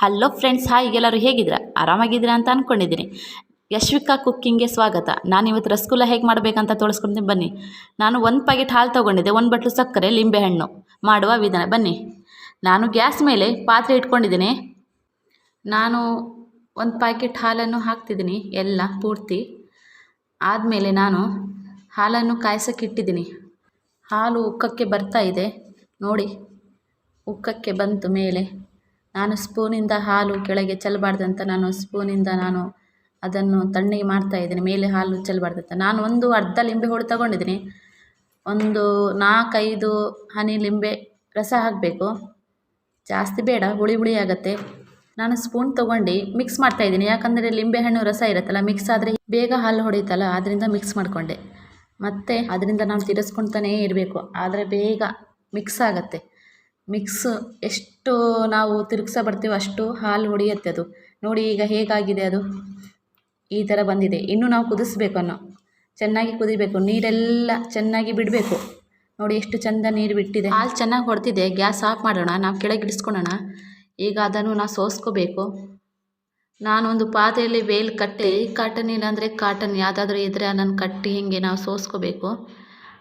Hello friends hi ಎಲ್ಲರೂ ಹೇಗಿದ್ದೀರಾ? ಆರಾಮಾಗಿದ್ದೀರಾ ಅಂತ ಅಂದ್ಕೊಂಡಿದ್ದೀನಿ ಯಶ್ವಿಕಾ ಕುಕ್ಕಿಂಗ್ಗೆ ಸ್ವಾಗತ. ನಾನು ಇವತ್ತು ರಸಗುಲ್ಲ ಹೇಗೆ ಮಾಡಬೇಕಂತ ತೋರಿಸ್ಕೊಡ್ತೀನಿ. ಬನ್ನಿ. ನಾನು ಒಂದು ಪ್ಯಾಕೆಟ್ ಹಾಲು ತೊಗೊಂಡಿದ್ದೆ, ಒಂದು ಬಟ್ಲು ಸಕ್ಕರೆ ಲಿಂಬೆಹಣ್ಣು ಮಾಡುವ ವಿಧಾನ. ಬನ್ನಿ. ನಾನು ಗ್ಯಾಸ್ ಮೇಲೆ ಪಾತ್ರೆ ಇಟ್ಕೊಂಡಿದ್ದೀನಿ. ನಾನು ಒಂದು ಪ್ಯಾಕೆಟ್ ಹಾಲನ್ನು ಹಾಕ್ತಿದ್ದೀನಿ, ಎಲ್ಲ ಪೂರ್ತಿ. ಆದಮೇಲೆ ನಾನು ಹಾಲನ್ನು ಕಾಯಿಸೋಕ್ಕಿಟ್ಟಿದ್ದೀನಿ ಹಾಲು ಉಕ್ಕಕ್ಕೆ ಬರ್ತಾ ಇದೆ. ನೋಡಿ. ಉಕ್ಕಕ್ಕೆ ಬಂತು ಮೇಲೆ. ನಾನು ಸ್ಪೂನಿಂದ ಹಾಲು ಕೆಳಗೆ ಚೆಲ್ಲಬಾರ್ದಂತ ನಾನು ಸ್ಪೂನಿಂದ ನಾನು ಅದನ್ನು ತಣ್ಣಗೆ ಮಾಡ್ತಾ ಇದ್ದೀನಿ, ಮೇಲೆ ಹಾಲು ಚೆಲ್ಲಬಾರ್ದಂತ ನಾನು ಒಂದು ಅರ್ಧ ಲಿಂಬೆ ಹೋಳು ತಗೊಂಡಿದ್ದೀನಿ, ಒಂದು ನಾಲ್ಕೈದು ಹನಿ ಲಿಂಬೆ ರಸ ಹಾಕಬೇಕು. ಜಾಸ್ತಿ ಬೇಡ, ಹುಳಿ ಹುಳಿ ಆಗುತ್ತೆ. ನಾನು ಸ್ಪೂನ್ ತೊಗೊಂಡು ಮಿಕ್ಸ್ ಮಾಡ್ತಾ ಇದ್ದೀನಿ, ಯಾಕಂದರೆ ಲಿಂಬೆಹಣ್ಣು ರಸ ಇರುತ್ತಲ್ಲ ಮಿಕ್ಸ್ ಆದರೆ ಬೇಗ ಹಾಲು ಹೊಡೆಯುತ್ತಲ್ಲ, ಅದರಿಂದ ಮಿಕ್ಸ್ ಮಾಡಿಕೊಂಡೆ. ಮತ್ತು ಅದರಿಂದ ನಾನು ತಿರಸ್ಕೊಳ್ತಾನೇ ಇರಬೇಕು, ಆದರೆ ಬೇಗ ಮಿಕ್ಸ್ ಆಗುತ್ತೆ. ಮಿಕ್ಸ್ ಎಷ್ಟು ನಾವು ತಿರುಗ್ಸ ಬರ್ತೀವೋ ಅಷ್ಟು ಹಾಲು ಹೊಡೆಯುತ್ತೆ ಅದು. ನೋಡಿ ಈಗ ಹೇಗಾಗಿದೆ ಅದು? ಈ ಥರ ಬಂದಿದೆ. ಇನ್ನೂ ನಾವು ಕುದಿಸ್ಬೇಕು ಅನ್ನೋ. ಚೆನ್ನಾಗಿ ಕುದಿಬೇಕು. ನೀರೆಲ್ಲ ಚೆನ್ನಾಗಿ ಬಿಡಬೇಕು. ನೋಡಿ ಎಷ್ಟು ಚಂದ ನೀರು ಬಿಟ್ಟಿದೆ. ಹಾಲು ಚೆನ್ನಾಗಿ ಹೊಡೆದಿದೆ. ಗ್ಯಾಸ್ ಆಫ್ ಮಾಡೋಣ. ನಾವು ಕೆಳಗೆ ಇಡಿಸ್ಕೊಳೋಣ. ಈಗ ಅದನ್ನು ನಾವು ಸೋಸ್ಕೋಬೇಕು. ನಾನೊಂದು ಪಾತ್ರೆಯಲ್ಲಿ ವೇಲ್ ಕಟ್ಟಿ ಕಾಟನ್ ಇಲ್ಲಾಂದರೆ ಕಾಟನ್ ಯಾವುದಾದ್ರೂ ಇದ್ದರೆ ಅದನ್ನು ಕಟ್ಟಿ ಹೀಗೆ ನಾವು ಸೋಸ್ಕೋಬೇಕು.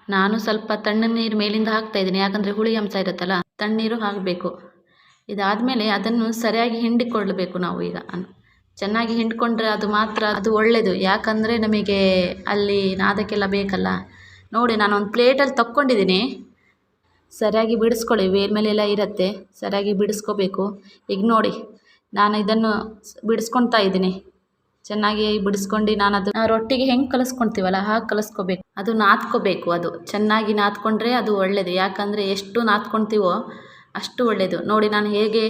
ನಾನು ಸ್ವಲ್ಪ ತಣ್ಣ ನೀರು ಮೇಲಿಂದ ಹಾಕ್ತಾಯಿದ್ದೀನಿ ಯಾಕಂದರೆ ಹುಳಿ ಅಂಶ ಇರುತ್ತಲ್ಲ. ತಣ್ಣೀರು ಹಾಕಬೇಕು. ಇದಾದಮೇಲೆ ಅದನ್ನು ಸರಿಯಾಗಿ ಹಿಂಡಿಕೊಳ್ಳಬೇಕು ನಾವು ಈಗ. ಚೆನ್ನಾಗಿ ಹಿಂಡ್ಕೊಂಡ್ರೆ ಅದು ಮಾತ್ರ ಅದು ಒಳ್ಳೆಯದು ಯಾಕಂದರೆ ನಮಗೆ ಅಲ್ಲಿ ನಾದಕ್ಕೆಲ್ಲ ಬೇಕಲ್ಲ. ನೋಡಿ ನಾನು ಒಂದು ಪ್ಲೇಟಲ್ಲಿ ತಕ್ಕೊಂಡಿದ್ದೀನಿ. ಸರಿಯಾಗಿ ಬಿಡಿಸ್ಕೊಳ್ಳಿ. ವೇಲ್ ಮೇಲೆಲ್ಲ ಇರುತ್ತೆ. ಸರಿಯಾಗಿ ಬಿಡಿಸ್ಕೋಬೇಕು. ಈಗ ನೋಡಿ, ನಾನು ಇದನ್ನು ಬಿಡಿಸ್ಕೊತಾ ಇದ್ದೀನಿ. ಚೆನ್ನಾಗಿ ಬಿಡಿಸ್ಕೊಂಡು ನಾನು ಅದು ರೊಟ್ಟಿಗೆ ಹೆಂಗೆ ಕಲಿಸ್ಕೊಳ್ತೀವಲ್ಲ ಹಾಗೆ ಕಲಿಸ್ಕೋಬೇಕು. ಅದು ನಾದ್ಕೋಬೇಕು ಅದು. ಚೆನ್ನಾಗಿ ನಾದ್ಕೊಂಡ್ರೆ ಅದು ಒಳ್ಳೆಯದು ಯಾಕಂದರೆ ಎಷ್ಟು ನಾದ್ಕೊಳ್ತೀವೋ ಅಷ್ಟು ಒಳ್ಳೆಯದು ನೋಡಿ ನಾನು ಹೇಗೆ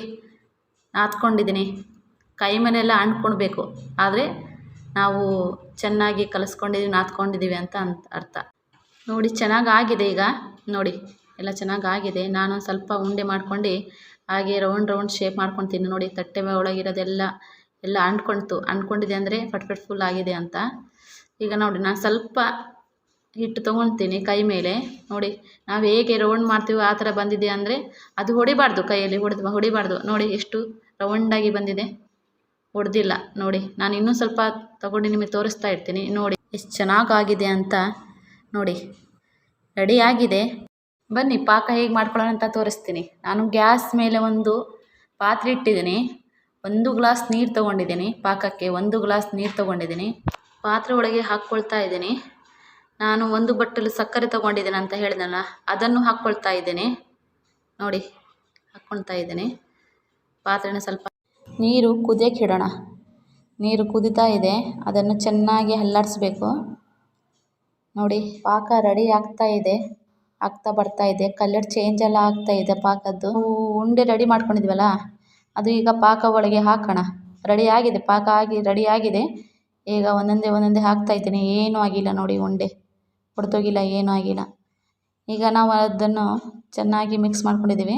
ನಾದ್ಕೊಂಡಿದ್ದೀನಿ ಕೈ ಮೇಲೆಲ್ಲ ಅಂಟ್ಕೊಳ್ಬೇಕು. ಆದರೆ ನಾವು ಚೆನ್ನಾಗಿ ಕಲಿಸ್ಕೊಂಡಿದ್ದೀವಿ ನಾದ್ಕೊಂಡಿದ್ದೀವಿ ಅಂತ ಅಂತ ಅರ್ಥ. ನೋಡಿ ಚೆನ್ನಾಗಿ ಆಗಿದೆ ಈಗ. ನೋಡಿ, ಎಲ್ಲ ಚೆನ್ನಾಗಿ ಆಗಿದೆ. ನಾನು ಸ್ವಲ್ಪ ಉಂಡೆ ಮಾಡ್ಕೊಂಡು ಹಾಗೆ ರೌಂಡ್ ರೌಂಡ್ ಶೇಪ್ ಮಾಡ್ಕೊತೀನಿ. ನೋಡಿ, ತಟ್ಟೆ ಒಳಗಿರೋದೆಲ್ಲ ಎಲ್ಲ ಅಂಟ್ಕೊಳ್ತು ಅಂಟ್ಕೊಂಡಿದೆ ಅಂದರೆ ಫಟ್ ಫಟ್ ಫುಲ್ ಆಗಿದೆ ಅಂತ. ಈಗ ನೋಡಿ, ನಾನು ಸ್ವಲ್ಪ ಹಿಟ್ಟು ತೊಗೊಳ್ತೀನಿ ಕೈ ಮೇಲೆ. ನೋಡಿ, ನಾವು ಹೇಗೆ ರೌಂಡ್ ಮಾಡ್ತೀವೋ ಆ ಥರ ಬಂದಿದೆ ಅಂದರೆ ಅದು ಹೊಡಿಬಾರ್ದು ಕೈಯಲ್ಲಿ, ಹೊಡೆದು ಹೊಡಿಬಾರ್ದು. ನೋಡಿ, ಎಷ್ಟು ರೌಂಡಾಗಿ ಬಂದಿದೆ. ಹೊಡೆದಿಲ್ಲ. ನೋಡಿ, ನಾನು ಇನ್ನೂ ಸ್ವಲ್ಪ ತಗೊಂಡು ನಿಮಗೆ ತೋರಿಸ್ತಾ ಇರ್ತೀನಿ. ನೋಡಿ, ಎಷ್ಟು ಚೆನ್ನಾಗಾಗಿದೆ ಅಂತ. ನೋಡಿ ರೆಡಿ ಆಗಿದೆ. ಬನ್ನಿ, ಪಾಕ ಹೇಗೆ ಮಾಡ್ಕೊಳ್ಳೋಣ ಅಂತ ತೋರಿಸ್ತೀನಿ. ನಾನು ಗ್ಯಾಸ್ ಮೇಲೆ ಒಂದು ಪಾತ್ರೆ ಇಟ್ಟಿದ್ದೀನಿ. ಒಂದು ಗ್ಲಾಸ್ ನೀರು ತೊಗೊಂಡಿದ್ದೀನಿ, ಪಾಕಕ್ಕೆ ಒಂದು ಗ್ಲಾಸ್ ನೀರು ತೊಗೊಂಡಿದ್ದೀನಿ. ಪಾತ್ರೆ ಒಳಗೆ ಹಾಕ್ಕೊಳ್ತಾ ಇದ್ದೀನಿ. ನಾನು ಒಂದು ಬಟ್ಟಲು ಸಕ್ಕರೆ ತೊಗೊಂಡಿದ್ದೀನಿ ಅಂತ ಹೇಳಿದನಲ್ಲ, ಅದನ್ನು ಹಾಕ್ಕೊಳ್ತಾ ಇದ್ದೀನಿ. ನೋಡಿ, ಹಾಕ್ಕೊಳ್ತಾ ಇದ್ದೀನಿ. ಪಾತ್ರೆನ ಸ್ವಲ್ಪ ನೀರು ಕುದಿಯಕ್ಕೆ ಇಡೋಣ. ನೀರು ಕುದಿತಾ ಇದೆ, ಅದನ್ನು ಚೆನ್ನಾಗಿ ಅಲ್ಲಾಡಿಸ್ಬೇಕು. ನೋಡಿ, ಪಾಕ ರೆಡಿ ಆಗ್ತಾ ಇದೆ, ಆಗ್ತಾ ಬರ್ತಾ ಇದೆ. ಕಲರ್ ಚೇಂಜ್ ಎಲ್ಲ ಆಗ್ತಾ ಇದೆ ಪಾಕದ್ದು. ಉಂಡೆ ರೆಡಿ ಮಾಡ್ಕೊಂಡಿದ್ವಲ್ಲ ಅದು ಈಗ ಪಾಕ ಒಳಗೆ ಹಾಕೋಣ. ರೆಡಿ ಆಗಿದೆ, ಪಾಕ ಆಗಿ, ರೆಡಿ ಆಗಿದೆ. ಈಗ ಒಂದೊಂದೇ ಒಂದೊಂದೇ ಹಾಕ್ತಾ ಇದ್ದೀನಿ. ಏನೂ ಆಗಿಲ್ಲ ನೋಡಿ ಉಂಡೆ. ಹೊಡೆದೋಗಿಲ್ಲ ಏನೂ ಆಗಿಲ್ಲ. ಈಗ ನಾವು ಅದನ್ನು ಚೆನ್ನಾಗಿ ಮಿಕ್ಸ್ ಮಾಡ್ಕೊಂಡಿದ್ದೀವಿ.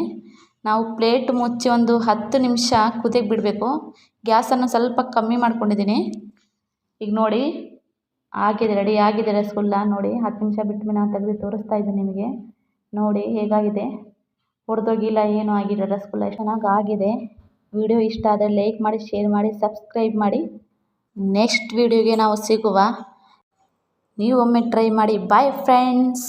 ನಾವು ಪ್ಲೇಟ್ ಮುಚ್ಚಿ ಒಂದು ಹತ್ತು ನಿಮಿಷ ಕುದಿಯಕ್ಕೆ ಬಿಡಬೇಕು. ಗ್ಯಾಸನ್ನು ಸ್ವಲ್ಪ ಕಮ್ಮಿ ಮಾಡ್ಕೊಂಡಿದ್ದೀನಿ. ಈಗ ನೋಡಿ, ಆಗಿದೆ, ರೆಡಿ ಆಗಿದೆ ರಸಗುಲ್ಲ ನೋಡಿ, ಹತ್ತು ನಿಮಿಷ ಬಿಟ್ಟ ನಾನು ತೆಗೆದು ತೋರಿಸ್ತಾ ಇದ್ದೀನಿ ನಿಮಗೆ. ನೋಡಿ, ಹೇಗಾಗಿದೆ? ಹೊಡೆದೋಗಿಲ್ಲ ಏನೂ ಆಗಿಲ್ಲ ರಸಗುಲ್ಲ ಚೆನ್ನಾಗಿ ಆಗಿದೆ. ವಿಡಿಯೋ ಇಷ್ಟ ಆದರೆ ಲೈಕ್ ಮಾಡಿ ಶೇರ್ ಮಾಡಿ ಸಬ್ಸ್ಕ್ರೈಬ್ ಮಾಡಿ. ನೆಕ್ಸ್ಟ್ ವಿಡಿಯೋಗೆ ನಾವು ಸಿಗುವ. ಒಮ್ಮೆ ಟ್ರೈ ಮಾಡಿ. Bye friends